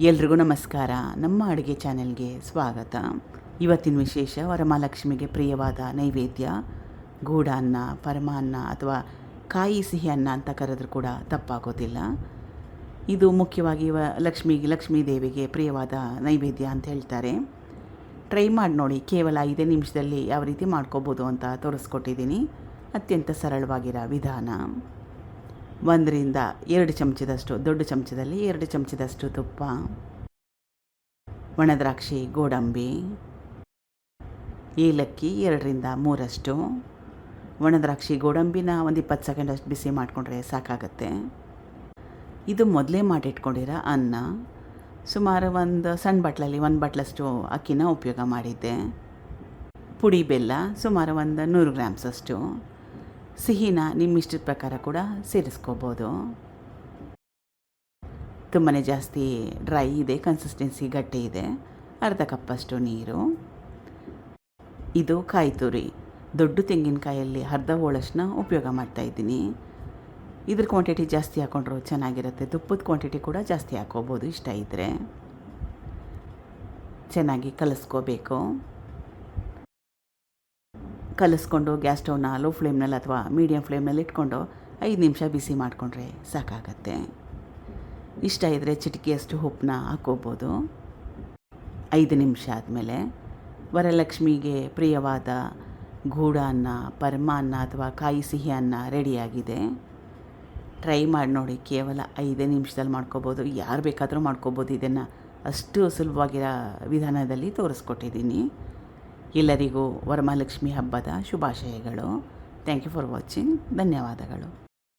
ಎಲ್ರಿಗೂ ನಮಸ್ಕಾರ. ನಮ್ಮ ಅಡುಗೆ ಚಾನೆಲ್ಗೆ ಸ್ವಾಗತ. ಇವತ್ತಿನ ವಿಶೇಷ, ವರಮಹಾಲಕ್ಷ್ಮಿಗೆ ಪ್ರಿಯವಾದ ನೈವೇದ್ಯ, ಗೂಡಾನ್ನ, ಪರಮಾನ್ನ ಅಥವಾ ಕಾಯಿ ಸಿಹಿ ಅನ್ನ ಅಂತ ಕರೆದ್ರೂ ಕೂಡ ತಪ್ಪಾಗೋದಿಲ್ಲ. ಇದು ಮುಖ್ಯವಾಗಿ ವ ಲಕ್ಷ್ಮಿಗೆ ಲಕ್ಷ್ಮೀ ದೇವಿಗೆ ಪ್ರಿಯವಾದ ನೈವೇದ್ಯ ಅಂತ ಹೇಳ್ತಾರೆ. ಟ್ರೈ ಮಾಡಿ ನೋಡಿ, ಕೇವಲ ಐದೇ ನಿಮಿಷದಲ್ಲಿ ಯಾವ ರೀತಿ ಮಾಡ್ಕೋಬೋದು ಅಂತ ತೋರಿಸ್ಕೊಟ್ಟಿದ್ದೀನಿ. ಅತ್ಯಂತ ಸರಳವಾಗಿರೋ ವಿಧಾನ. ಒಂದರಿಂದ ಎರಡು ಚಮಚದಷ್ಟು, ದೊಡ್ಡ ಚಮಚದಲ್ಲಿ ಎರಡು ಚಮಚದಷ್ಟು ತುಪ್ಪ, ಒಣದ್ರಾಕ್ಷಿ, ಗೋಡಂಬಿ, ಏಲಕ್ಕಿ ಎರಡರಿಂದ ಮೂರಷ್ಟು, ಒಣದ್ರಾಕ್ಷಿ, ಗೋಡಂಬಿನ ಒಂದು ಇಪ್ಪತ್ತು ಸೆಕೆಂಡಷ್ಟು ಬಿಸಿ ಮಾಡಿಕೊಂಡ್ರೆ ಸಾಕಾಗತ್ತೆ. ಇದು ಮೊದಲೇ ಮಾಡಿಟ್ಕೊಂಡಿರೋ ಅನ್ನ ಸುಮಾರು ಒಂದು ಸಣ್ಣ ಬಟ್ಲಲ್ಲಿ, ಒಂದು ಬಟ್ಲಷ್ಟು ಅಕ್ಕಿನ ಉಪಯೋಗ ಮಾಡಿದ್ದೆ. ಪುಡಿ ಬೆಲ್ಲ ಸುಮಾರು ಒಂದು ನೂರು ಗ್ರಾಮ್ಸಷ್ಟು. ಸಿಹಿನ ನಿಮ್ಮ ಇಷ್ಟದ ಪ್ರಕಾರ ಕೂಡ ಸೇರಿಸ್ಕೋಬೋದು. ತುಂಬಾ ಜಾಸ್ತಿ ಡ್ರೈ ಇದೆ ಕನ್ಸಿಸ್ಟೆನ್ಸಿ ಗಟ್ಟಿ ಇದೆ, ಅರ್ಧ ಕಪ್ಪಷ್ಟು ನೀರು. ಇದು ಕಾಯಿ ತುರಿ. ದೊಡ್ಡ ತೆಂಗಿನಕಾಯಲ್ಲಿ ಅರ್ಧ ಹೋಳಷ್ಟನ್ನ ಉಪಯೋಗ ಮಾಡ್ತಾ ಇದ್ದೀನಿ. ಇದ್ರ ಕ್ವಾಂಟಿಟಿ ಜಾಸ್ತಿ ಹಾಕೊಂಡ್ರು ಚೆನ್ನಾಗಿರುತ್ತೆ, ತುಪ್ಪದ ಕ್ವಾಂಟಿಟಿ ಕೂಡ ಜಾಸ್ತಿ ಹಾಕೋಬೋದು ಇಷ್ಟ ಇದ್ದರೆ ಚೆನ್ನಾಗಿ ಕಲಿಸ್ಕೋಬೇಕು. ಕಲಿಸ್ಕೊಂಡು ಗ್ಯಾಸ್ ಸ್ಟವ್ನ ಲೋ ಫ್ಲೇಮ್ನಲ್ಲಿ ಅಥವಾ ಮೀಡಿಯಮ್ ಫ್ಲೇಮ್ನಲ್ಲಿ ಇಟ್ಕೊಂಡು ಐದು ನಿಮಿಷ ಬಿಸಿ ಮಾಡಿಕೊಂಡ್ರೆ ಸಾಕಾಗತ್ತೆ. ಇಷ್ಟ ಇದ್ದರೆ ಚಿಟಿಕೆಯಷ್ಟು ಉಪ್ಪನ್ನ ಹಾಕೋಬೋದು ಐದು ನಿಮಿಷ ಆದಮೇಲೆ ವರಲಕ್ಷ್ಮಿಗೆ ಪ್ರಿಯವಾದ ಗೂಡಾನ್ನ, ಪರಮಾನ್ನ ಅಥವಾ ಕಾಯಿ ಸಿಹಿ ಅನ್ನ ರೆಡಿಯಾಗಿದೆ. ಟ್ರೈ ಮಾಡಿ ನೋಡಿ, ಕೇವಲ ಐದೇ ನಿಮಿಷದಲ್ಲಿ ಮಾಡ್ಕೋಬೋದು. ಯಾರು ಬೇಕಾದರೂ ಮಾಡ್ಕೋಬೋದು. ಇದನ್ನು ಅಷ್ಟು ಸುಲಭವಾಗಿರೋ ವಿಧಾನದಲ್ಲಿ ತೋರಿಸ್ಕೊಟ್ಟಿದ್ದೀನಿ. ಎಲ್ಲರಿಗೂ ವರಮಹಾಲಕ್ಷ್ಮಿ ಹಬ್ಬದ ಶುಭಾಶಯಗಳು. ಥ್ಯಾಂಕ್ ಯು ಫಾರ್ ವಾಚಿಂಗ್ ಧನ್ಯವಾದಗಳು.